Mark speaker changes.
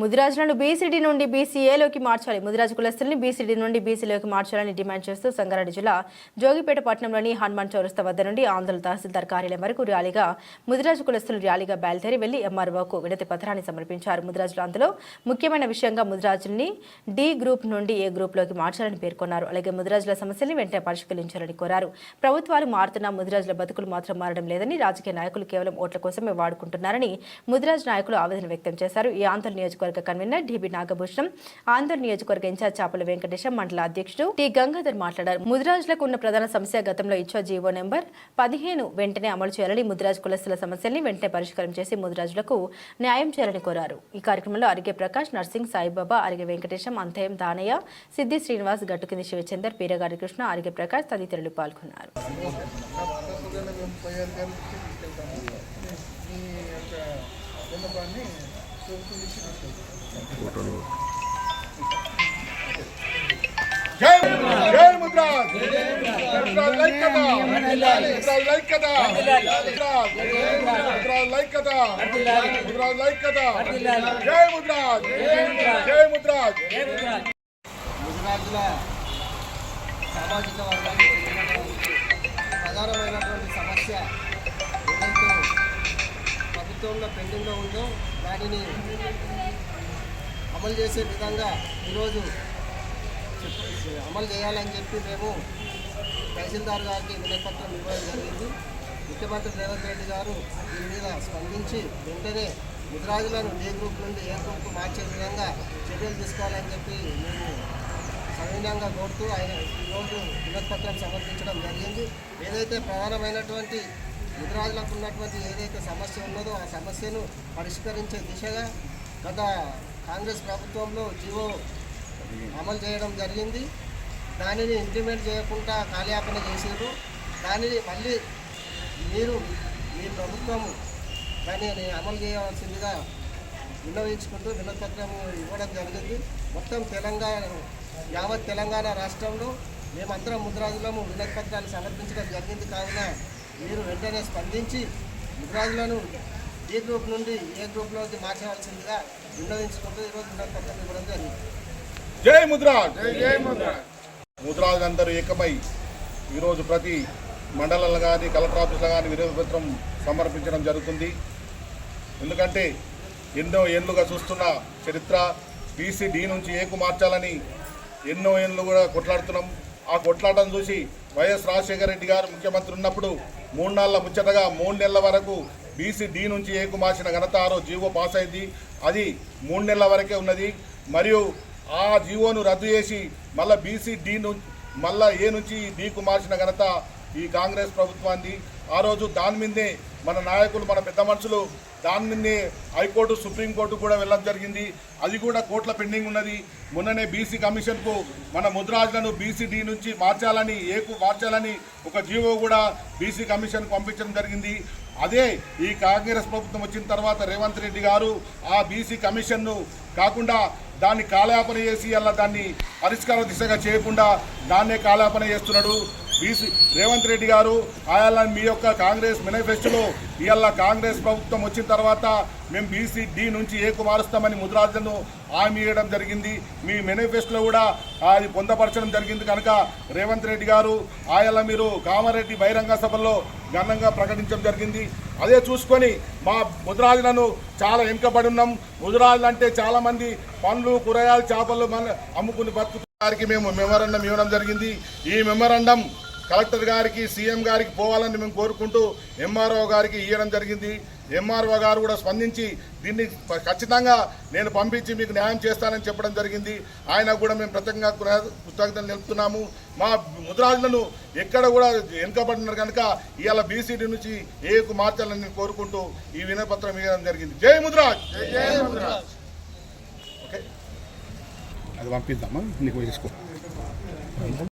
Speaker 1: ముదిరాజులను BCD నుండి బీసీఏలోకి మార్చాలి. Mudiraj కులస్తుల్ని BCD నుండి బీసీలోకి మార్చాలని డిమాండ్ చేస్తూ సంగారెడ్డి జిల్లా జోగిపేట పట్టణంలోని హనుమాన్ చౌరస్తా వద్ద నుండి ఆందోళన తహసీల్దార్ కార్యాలయం వరకు ర్యాలీగా ముదిరాజు కులస్తులు ర్యాలీగా బయలుదేరి వెళ్ళి ఎంఆర్ఓకు వినతి పత్రాన్ని సమర్పించారు. ముదిరాజులు అందులో ముఖ్యమైన విషయంగా ముదిరాజుల్ని డి గ్రూప్ నుండి ఏ గ్రూప్లోకి మార్చాలని పేర్కొన్నారు. అలాగే ముదిరాజుల సమస్యల్ని వెంటనే పరిష్కరించాలని కోరారు. ప్రభుత్వాలు మారుతున్న ముదిరాజుల బతుకులు మాత్రం మారడం లేదని రాజకీయ నాయకులు కేవలం ఓట్ల కోసమే వాడుకుంటున్నారని ముదిరాజు నాయకులు ఆవేదన వ్యక్తం చేశారు. ఈ ఆంధ్ర నియోజకవర్గం కన్వీనర్ డిబి నాగభూషణం ఆంధ్ర నియోజకవర్గ ఇన్ఛార్జ్ చాపల వెంకటేశం మండల అధ్యక్షుడు టి గంగాధర్ మాట్లాడారు. ముదిరాజులకు ఉన్న ప్రధాన సమస్య గతంలో ఇచ్చా జీవో నెంబర్ పదిహేను. వెంటనే అమలు చేయాలని ముదిరాజు కులస్తుల సమస్యల్ని వెంటనే పరిష్కారం చేసి ముదిరాజులకు న్యాయం చేయాలని కోరారు. ఈ కార్యక్రమంలో అరిగే ప్రకాష్ నర్సింగ్ సాయిబాబా అరిగే వెంకటేశం అంతయం దానయ్య సిద్ది శ్రీనివాస్ గట్టుకింది శివచందర్ పీరగారి కృష్ణ అరిగే ప్రకాష్ తదితరులు పాల్గొన్నారు.
Speaker 2: విన్నపాన్ని జై జై ముద్రాజ్ ముద్రాజ్ లైక్ కదా ముద్రాజ్ లైక్ కదా ముద్రాజ్ లైక్ కదా ముద్రాజ్ లైక్ కదా జై జై
Speaker 3: గుజరాత్ల సామాజిక వర్గానికి ప్రధానమైనటువంటి సమస్య ప్రభుత్వంలో పెండింగ్లో ఉందో దానిని అమలు చేసే విధంగా ఈరోజు అమలు చేయాలని చెప్పి మేము తహసీల్దార్ గారికి వినపత్రం ఇవ్వడం జరిగింది. ముఖ్యమంత్రి రేవంత్ రెడ్డి గారు దీని మీద స్పందించి వెంటనే ముద్రాజులను ఏ గ్రూప్ నుండి ఏ గ్రూప్కు మార్చే విధంగా చర్యలు తీసుకోవాలని చెప్పి మేము సవినయంగా కోరుతూ ఆయన ఈరోజు వినతిపత్రం సమర్పించడం జరిగింది. ఏదైతే ప్రధానమైనటువంటి ముద్రాజులకు ఉన్నటువంటి ఏదైతే సమస్య ఉన్నదో ఆ సమస్యను పరిష్కరించే దిశగా గత కాంగ్రెస్ ప్రభుత్వంలో జీవో అమలు చేయడం జరిగింది. దానిని ఇంప్లిమెంట్ చేయకుండా కాలయాపన చేశారు. దానిని మళ్ళీ మీరు మీ ప్రభుత్వము దానిని అమలు చేయవలసిందిగా విన్నవించుకుంటూ వినతిపత్రం ఇవ్వడం జరిగింది. మొత్తం తెలంగాణ యావత్ తెలంగాణ రాష్ట్రంలో మేమందరం ముద్రాజులము వినపత్రాలు సమర్పించడం జరిగింది. కావున మీరు వెంటనే స్పందించి ముద్రాజులను ఏ గ్రూప్ నుండి ఏ గ్రూప్లోకి మార్చవలసిందిగా విన్నవించుకుంటూ ఈరోజు ఇవ్వడం జరిగింది.
Speaker 2: జై ముద్రాజ్ జై ముద్రాజ్ అందరూ ఏకమై ఈరోజు ప్రతి మండలంలో కానీ కలెక్టర్ ఆఫీసులో కానీ వినతి పత్రం సమర్పించడం జరుగుతుంది. ఎందుకంటే ఎన్నో ఏళ్ళుగా చూస్తున్న చరిత్ర బీసీ డి నుంచి ఏకు మార్చాలని ఎన్నో ఏళ్ళు కూడా కొట్లాడుతున్నాం. ఆ కొట్లాటం చూసి వైఎస్ రాజశేఖర రెడ్డి గారు ముఖ్యమంత్రి ఉన్నప్పుడు మూడు నెలల ముచ్చటగా మూడు నెలల వరకు బీసీ డి నుంచి ఏకు మార్చిన ఘనత ఆరో జీవో పాస్ అయింది. అది మూడు నెలల వరకే ఉన్నది. మరియు ఆ జీవోను రద్దు చేసి మళ్ళీ బీసీ డి నుంచి మళ్ళీ ఏ నుంచి డీకు మార్చిన ఘనత ఈ కాంగ్రెస్ ప్రభుత్వాన్ని ఆ రోజు దాని మీదే మన నాయకులు మన పెద్ద మనుషులు దాని మీదే హైకోర్టు సుప్రీంకోర్టు కూడా వెళ్ళడం జరిగింది. అది కూడా కోర్టుల పెండింగ్ ఉన్నది. మొన్ననే బీసీ కమిషన్కు మన ముద్రాజులను బీసీడీ నుంచి మార్చాలని ఏకు మార్చాలని ఒక జీవో కూడా బీసీ కమిషన్కు పంపించడం జరిగింది. అదే ఈ కాంగ్రెస్ ప్రభుత్వం వచ్చిన తర్వాత రేవంత్ రెడ్డి గారు ఆ బీసీ కమిషన్ను కాకుండా దాన్ని కాలయాపన చేసి అలా దాన్ని పరిష్కార దిశగా చేయకుండా దాన్నే కాలయాపన చేస్తున్నాడు. బీసీ రేవంత్ రెడ్డి గారు ఆయా మీ యొక్క కాంగ్రెస్ మేనిఫెస్టోలో ఇవాళ కాంగ్రెస్ ప్రభుత్వం వచ్చిన తర్వాత మేము బీసీ డి నుంచి ఏకు మారుస్తామని ముద్రాజులను హామీ ఇవ్వడం జరిగింది. మీ మేనిఫెస్టోలో కూడా అది పొందపరచడం జరిగింది కనుక రేవంత్ రెడ్డి గారు ఆయా మీరు కామారెడ్డి బహిరంగ సభలో ఘనంగా ప్రకటించడం జరిగింది. అదే చూసుకొని మా ముద్రాజులను చాలా వెనుకబడి ఉన్నాం. ముద్రాజులు అంటే చాలామంది పండ్లు కూరగాయలు చేపలు మన అమ్ముకుని బతుకు వారికి మేము మెమోరండం ఇవ్వడం జరిగింది. ఈ మెమరండం కలెక్టర్ గారికి సీఎం గారికి పోవాలని మేము కోరుకుంటూ ఎంఆర్ఓ గారికి ఇవ్వడం జరిగింది. ఎంఆర్ఓ గారు కూడా స్పందించి దీన్ని ఖచ్చితంగా నేను పంపించి మీకు న్యాయం చేస్తానని చెప్పడం జరిగింది. ఆయన కూడా మేము ప్రత్యేకంగా కృత- కృతజ్ఞతలు తెలుపుతున్నాము. మా ముద్రాజులను ఎక్కడ కూడా వెనుకబడినారు కనుక ఇవాళ బీసీడీ నుంచి ఏకు మార్చాలని నేను కోరుకుంటూ ఈ వినపత్రం ఇవ్వడం జరిగింది. జై ముద్రాజ్! ఓకే.
Speaker 4: అది పంపిద్దామా? నీకు తీసుకో.